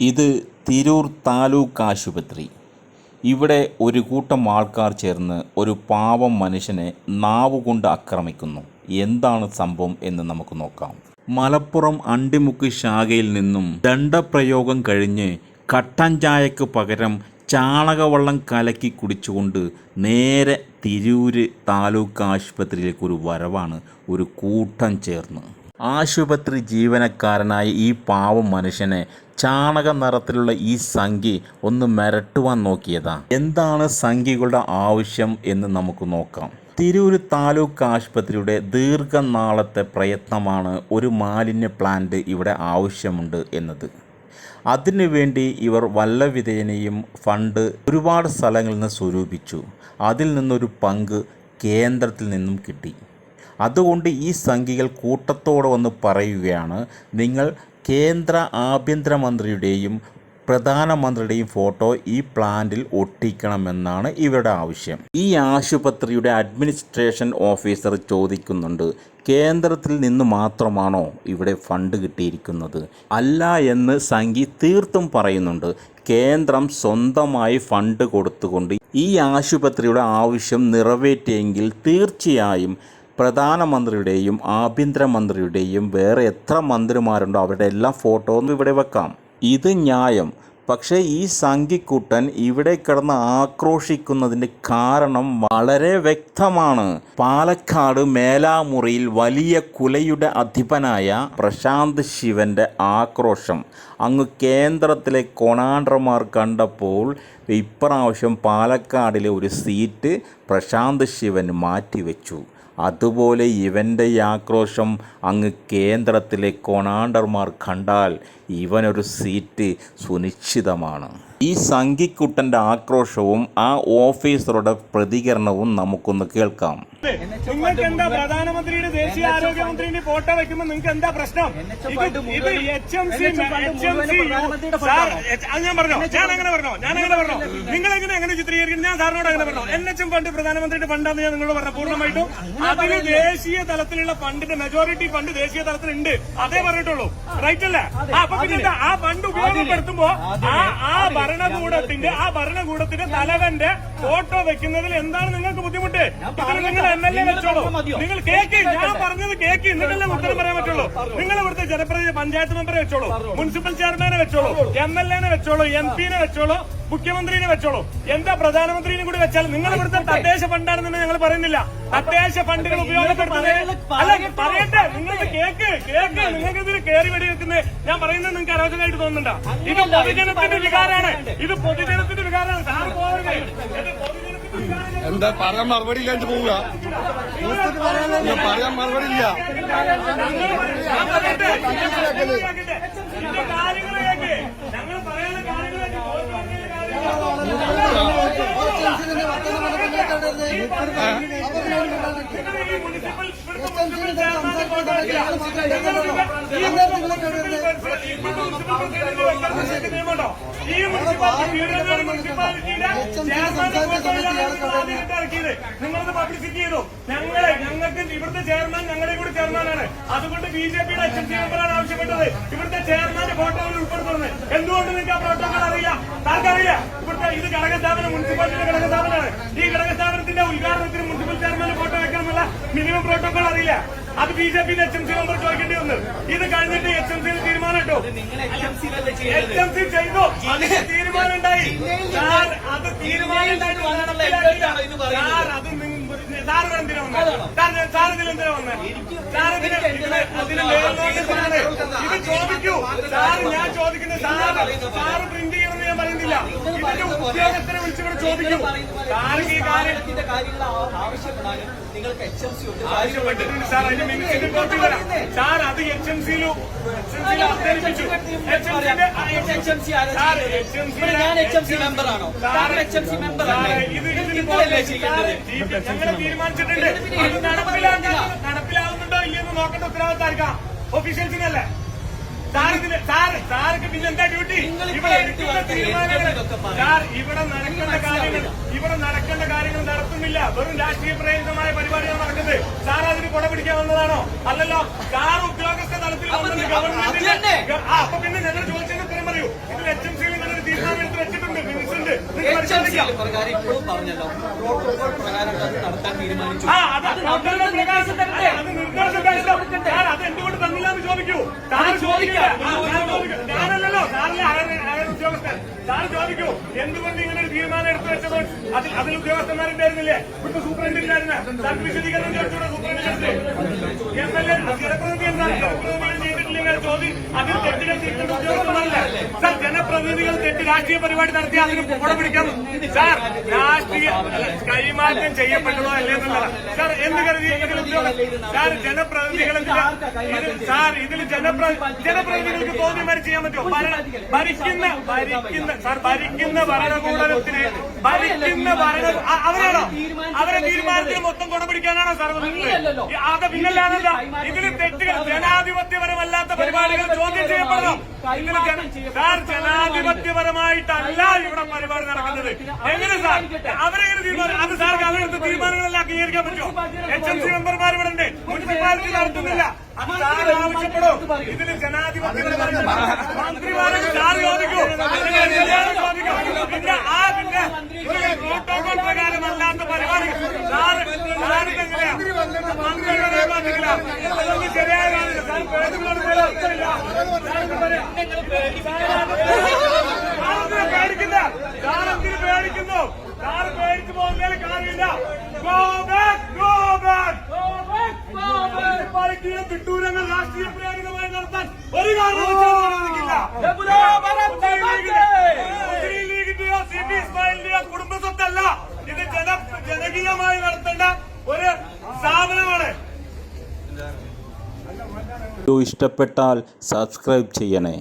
ഇത് തിരൂർ താലൂക്ക് ആശുപത്രി. ഇവിടെ ഒരു കൂട്ടം ആൾക്കാർ ചേർന്ന് ഒരു പാവം മനുഷ്യനെ നാവുകൊണ്ട് ആക്രമിക്കുന്നു. എന്താണ് സംഭവം എന്ന് നമുക്ക് നോക്കാം. മലപ്പുറം അണ്ടിമുക്ക് ശാഖയിൽ നിന്നും ദണ്ഡപ്രയോഗം കഴിഞ്ഞ് കട്ടൻ ചായക്ക് പകരം ചാണകവെള്ളം കലക്കി കുടിച്ചുകൊണ്ട് നേരെ തിരൂര് താലൂക്ക് ആശുപത്രിയിലേക്ക് ഒരു വരവാണ് ഒരു കൂട്ടം ചേർന്ന്. ആശുപത്രി ജീവനക്കാരനായ ഈ പാവം മനുഷ്യനെ ചാണക നിറത്തിലുള്ള ഈ സംഖ്യ ഒന്ന് മിരട്ടുവാൻ നോക്കിയതാ. എന്താണ് സംഖ്യകളുടെ ആവശ്യം എന്ന് നമുക്ക് നോക്കാം. തിരൂര് താലൂക്ക് ആശുപത്രിയുടെ ദീർഘനാളത്തെ പ്രയത്നമാണ് ഒരു മാലിന്യ പ്ലാന്റ് ഇവിടെ ആവശ്യമുണ്ട് എന്നത്. അതിനുവേണ്ടി ഇവർ വല്ല വല്ലവിധേനയും ഫണ്ട് ഒരുപാട് സ്ഥലങ്ങളിൽ നിന്ന് സ്വരൂപിച്ചു. അതിൽ നിന്നൊരു പങ്ക് കേന്ദ്രത്തിൽ നിന്നും കിട്ടി. അതുകൊണ്ട് ഈ സംഖ്യകൾ കൂട്ടത്തോടെ വന്ന് പറയുകയാണ്. നിങ്ങൾ കേന്ദ്ര ആഭ്യന്തരമന്ത്രിയുടെയും പ്രധാനമന്ത്രിയുടെയും ഫോട്ടോ ഈ പ്ലാന്റിൽ ഒട്ടിക്കണമെന്നാണ് ഇവരുടെ ആവശ്യം. ഈ ആശുപത്രിയുടെ അഡ്മിനിസ്ട്രേഷൻ ഓഫീസർ ചോദിക്കുന്നുണ്ട് കേന്ദ്രത്തിൽ നിന്ന് മാത്രമാണോ ഇവിടെ ഫണ്ട് കിട്ടിയിരിക്കുന്നത്? അല്ല എന്ന് സംഘി തീർത്തും പറയുന്നുണ്ട്. കേന്ദ്രം സ്വന്തമായി ഫണ്ട് കൊടുത്തുകൊണ്ട് ഈ ആശുപത്രിയുടെ ആവശ്യം നിറവേറ്റിയെങ്കിൽ തീർച്ചയായും പ്രധാനമന്ത്രിയുടെയും ആഭ്യന്തരമന്ത്രിയുടെയും വേറെ എത്ര മന്ത്രിമാരുണ്ടോ അവരുടെ എല്ലാ ഫോട്ടോയും ഇവിടെ വെക്കാം. ഇത് ന്യായം. പക്ഷേ ഈ സംഘിക്കൂട്ടൻ ഇവിടെ കിടന്ന് ആക്രോശിക്കുന്നതിന്റെ കാരണം വളരെ വ്യക്തമാണ്. പാലക്കാട് മേലാമുറിയിൽ വലിയ കുലയുടെ അധിപനായ പ്രശാന്ത് ശിവന്റെ ആക്രോശം. അങ്ങ് കേന്ദ്രത്തിലെ കൊണാണ്ടർമാർ കണ്ടപ്പോൾ ഇപ്രാവശ്യം പാലക്കാടിലെ ഒരു സീറ്റ് പ്രശാന്ത് ശിവൻ മാറ്റിവെച്ചു. അതുപോലെ ഇവന്റെ ഈ ആക്രോശം അങ്ങ് കേന്ദ്രത്തിലെ കൊണാണ്ടർമാർ കണ്ടാൽ ഇവനൊരു സീറ്റ് സുനിശ്ചിതമാണ്. ഈ സംഘിക്കുട്ടന്റെ ആക്രോശവും ആ ഓഫീസറുടെ പ്രതികരണവും നമുക്കൊന്ന് കേൾക്കാം. നിങ്ങൾക്ക് എന്താ പ്രധാനമന്ത്രിയുടെ ദേശീയ ആരോഗ്യമന്ത്രിയുടെ ഫോട്ടോ വെക്കുമ്പോൾ നിങ്ങൾക്ക് എന്താ പ്രശ്നം ഇത് H M C H M C ഞാൻ പറഞ്ഞോ? ഞാൻ അങ്ങനെ പറഞ്ഞോ? ഞാൻ അങ്ങനെ പറഞ്ഞോ? നിങ്ങൾ എങ്ങനെ എങ്ങനെ ചിത്രീകരിക്കുന്നു? ഞാൻ സാറിനോട് അങ്ങനെ പറഞ്ഞോ? എൻ എച്ച് എം ഫണ്ട് പ്രധാനമന്ത്രിയുടെ ഫണ്ടാന്ന് ഞാൻ നിങ്ങളോട് പറഞ്ഞു? പൂർണമായിട്ടും അതിന് ദേശീയ തലത്തിലുള്ള ഫണ്ടിന്റെ മെജോറിറ്റി ഫണ്ട് ദേശീയ തലത്തിലുണ്ട്. അതേ പറഞ്ഞിട്ടുള്ളൂ. റൈറ്റ് അല്ലേ? ആ, അപ്പൊ പിന്നെ ആ ഫണ്ട് ഉപയോഗപ്പെടുത്തുമ്പോ ആ ആ ഭരണകൂടത്തിന്റെ ആ ഭരണകൂടത്തിന്റെ തലവന്റെ ഫോട്ടോ വെക്കുന്നതിൽ എന്താണ് നിങ്ങൾക്ക് ബുദ്ധിമുട്ട്? നിങ്ങൾ എം എൽ എ വെച്ചോളൂ. നിങ്ങൾ കേക്ക് ഞാൻ കേക്ക് നിങ്ങളെ ഉത്തരം പറയാൻ പറ്റുള്ളൂ? നിങ്ങൾ ഇവിടുത്തെ ജനപ്രതിനിധി പഞ്ചായത്ത് മെമ്പറെ വെച്ചോളൂ മുനിസിപ്പൽ ചെയർമാനെ വെച്ചോളൂ എം എൽ എനെ വെച്ചോളൂ എം പിനെ വെച്ചോളൂ മുഖ്യമന്ത്രിനെ വെച്ചോളൂ. എന്താ പ്രധാനമന്ത്രിനെ കൂടി വെച്ചാൽ നിങ്ങൾ ഇവിടുത്തെ തദ്ദേശ ഫണ്ടാണെന്ന് ഞങ്ങൾ പറയുന്നില്ല. തദ്ദേശ ഫണ്ടുകൾ ഉപയോഗപ്പെടുത്തുന്നത് അല്ല പറയട്ടെ നിങ്ങൾ കേക്ക് കേക്ക് നിങ്ങൾക്ക് ഇതിന് കയറി വെടി വെക്കുന്നത് ഞാൻ പറയുന്നത് നിങ്ങൾക്ക് അരോചകമായിട്ട് തോന്നുന്നുണ്ടോ? ഇത് പൊതുജനത്തിന്റെ വികാരമാണ്. ഇത് പൊതുജനത്തിന്റെ വികാരമാണ്. സാറ് പോകരുത് എന്താ പറയാൻ മറുപടി ഇല്ലാണ്ട് പോവുക. പറയാൻ മറുപടി ഇല്ല. ഞങ്ങൾ പറയുന്ന കാര്യങ്ങൾ ഈ ഫോട്ടോ മുനിസിപ്പാലിറ്റി ഇറക്കിയത്? നിങ്ങളത് പബ്ലിസിറ്റി ചെയ്തു. ഞങ്ങളെ ഞങ്ങൾക്ക് ഇവിടുത്തെ ചെയർമാൻ ഞങ്ങളെ കൂടി ചെയർമാനാണ്. അതുകൊണ്ട് ബി ജെ പിയുടെ സി മെമ്പറാണ് ആവശ്യപ്പെട്ടത്. ഇവിടുത്തെ ചെയർമാന്റെ ഉൾപ്പെടുത്തുന്നത് എന്തുകൊണ്ട് നിങ്ങൾക്ക് ആ പ്രവർത്തനങ്ങൾ അറിയില്ല ആർക്കറിയില്ല ഇവിടുത്തെ ഇത് ഘടകസ്ഥാപനം മുനിസിപ്പാലിറ്റിയുടെ ഘടകസ്ഥാപനമാണ്. ഈ ഘടകസ്ഥാപനത്തിന്റെ ഉദ്ഘാടനത്തിന് മുനിസിപ്പൽ ചെയർമാന്റെ ഫോട്ടോ വെക്കാനുള്ള മിനിമം പ്രോട്ടോകോൾ അറിയില്ല. അത് ബി ജെ പിന്റെ എച്ച് എം സി മെമ്പർ ചോദിക്കേണ്ടി വന്നു. ഇത് കഴിഞ്ഞിട്ട് എച്ച് എം സിയിൽ തീരുമാനം ഇട്ടു. എച്ച് എം സി ചെയ്തു. തീരുമാനം ഉണ്ടായി. അത് തീരുമാനം ഉണ്ടായിട്ട് അത് നിങ്ങ- ചോദിക്കുന്ന മേൽനോട്ടത്തിലാണ്. ഇത് ചോദിക്കൂ സാർ ഞാൻ ചോദിക്കുന്നത് സാർ സാർ പ്രിന്റ് ചെയ്യണമെന്ന് ഞാൻ പറയുന്നില്ല ഇതിന്റെ ഉദ്യോഗസ്ഥരെ വിളിച്ചിവിടെ ചോദിക്കൂ ഈ കാര്യം ആവശ്യപ്പെട്ടിട്ടുണ്ട് സാർ കോപ്പി അത് എച്ച് എം സിയിൽ അവതരിപ്പിച്ചു എച്ച് എം സിന്റെ സാർ എച്ച് എം സി ഞാൻ എച്ച് എം സി മെമ്പറാണോ കാരണം എച്ച് എം സി മെമ്പർ സാറേ, ഇത് ഇതിന് നിങ്ങളല്ലേ ചെയ്യേണ്ടത് ഞങ്ങൾ തീരുമാനിച്ചിട്ടുണ്ട് അത് ഇല്ലെന്ന് നോക്കേണ്ട ഉത്തരവാദിത്തമായിരിക്കാം ഒഫീഷ്യൽസിനല്ലേ സാർക്ക് പിന്നെ എന്താ ഡ്യൂട്ടി? ഇവിടെ എടുത്ത് എടുക്കുന്ന തീരുമാനങ്ങൾ. സാർ ഇവിടെ നടക്കേണ്ട കാര്യങ്ങൾ ഇവിടെ നടക്കേണ്ട കാര്യങ്ങൾ നടത്തുന്നില്ല. വെറും രാഷ്ട്രീയ പ്രേരിതമായ പരിപാടിയാണ് നടക്കുന്നത്. സാർ അതിന് കൊട പിടിക്കാൻ വന്നതാണോ? അല്ലല്ലോ. സാർ ഉദ്യോഗസ്ഥ തലത്തിൽ വന്നത് ഗവൺമെന്റിന്റെ അപ്പൊ പിന്നെ ഞങ്ങൾ ചോദിച്ചതിന് ഉത്തരം പറയൂ. ഇതിൽ എച്ച് എം സിയിൽ നിന്നൊരു തീരുമാനം അത് നടത്താൻ തീരുമാനിച്ചു. ആ, അത് പ്രോട്ടോകോൾ പ്രകാരം തരട്ടെ. അത് നിർദ്ദേശം തരട്ടെ. അത് എന്തുകൊണ്ട് തന്നില്ല എന്ന് ചോദിക്കൂ. ചോദിക്കാം. സാറിലെ ഉദ്യോഗസ്ഥൻ. സാർ ചോദിക്കൂ എന്തുകൊണ്ട് ഇങ്ങനെ ഒരു തീരുമാനം എടുത്തു വെച്ചപ്പോൾ അതിൽ അതിൽ ഉദ്യോഗസ്ഥന്മാരുണ്ടായിരുന്നില്ലേ? ഇവിടുത്തെ സൂപ്രണ്ട് ഇല്ലായിരുന്നു സാർ വിശദീകരണം ചോദിച്ചൂടെ സൂപ്രണ്ട് എം എൽ എ ജനപ്രതിനിധി എന്താണ്? ജനപ്രതിനിധികൾ ചെയ്തിട്ടില്ലെങ്കിൽ ചോദ്യം അതിൽ സാർ ജനപ്രതിനിധികൾ തെറ്റ് രാഷ്ട്രീയ പരിപാടി നടത്തി അതിന് പുറ പിടിക്കാം സാർ രാഷ്ട്രീയ കൈമാറ്റം ചെയ്യപ്പെട്ടതോ അല്ലേ എന്നുള്ളതാണ് സാർ എന്ത് കരുതി? സാർ ജനപ്രതിനിധികൾ സാർ ഇതിൽ ജനപ്ര ജനപ്രതിനിധികൾക്ക് തോന്നിയ മാതിരി ചെയ്യാൻ പറ്റുമോ? ഭരണ- ഭരിക്കുന്ന ഭരിക്കുന്ന സാർ ഭരിക്കുന്ന ഭരണകൂടത്തിന് ഭരിക്കുന്ന ഭരണ അവരാണോ? അവരെ തീരുമാനത്തിന് മൊത്തം കുടപിടിക്കാനാണോ സാർ വന്നിട്ടുള്ളത്? ഈ- അത് പിന്നല്ലാണല്ല ഇതിൽ തെറ്റുകൾ ജനാധിപത്യപരമല്ലാത്ത പരിപാടികൾ ചോദ്യം ചെയ്യപ്പെടണം. സാർ ജനാധിപത്യപരമായിട്ടല്ല ഇവിടെ പരിപാടി നടക്കുന്നത്. എങ്ങനെ സാർ? അവരെങ്ങനെ തീരുമാനം അത് സാർ അവരെടുത്ത തീരുമാനങ്ങളെല്ലാം അംഗീകരിക്കാൻ പറ്റുമോ? എച്ച് എം സി മെമ്പർമാർ ഇവിടെ ഉണ്ട് മുനിസിപ്പാലിറ്റി നടത്തുന്നില്ല. അത് സാർ ആവശ്യപ്പെടും. ഇതിന് ജനാധിപത്യപരമായിട്ട് മന്ത്രിമാരെ സാർ ചോദിക്കൂ. അല്ലെങ്കിൽ ഞാൻ ചോദിക്കും പിന്നെ ആ പിന്നെ ഒരു പ്രോട്ടോകോൾ പ്രകാരമല്ലാത്ത പരിപാടി. സാർ സാർ ഇതെങ്ങനെയാ? മന്ത്രിമാരെ വന്നിട്ടില്ല അതൊന്നും ശരിയായ സാർ പറയാം. സാറെന്തിനാ പേടിക്കുന്ന സാറ് പേടിച്ചു പോകുന്നതിൽ കാര്യമില്ല. മുനിസിപ്പാലിറ്റിയിലെ വിട്ടൂരങ്ങൾ രാഷ്ട്രീയ പ്രേരിതമായി നടത്താൻ ഒരു കാരണവശാലും ലീഗിന്റെയോ സി പി ഇസ്മായിലിന്റെയോ കുടുംബ വീഡിയോ ഇഷ്ടപ്പെട്ടാൽ സബ്സ്ക്രൈബ് ചെയ്യണേ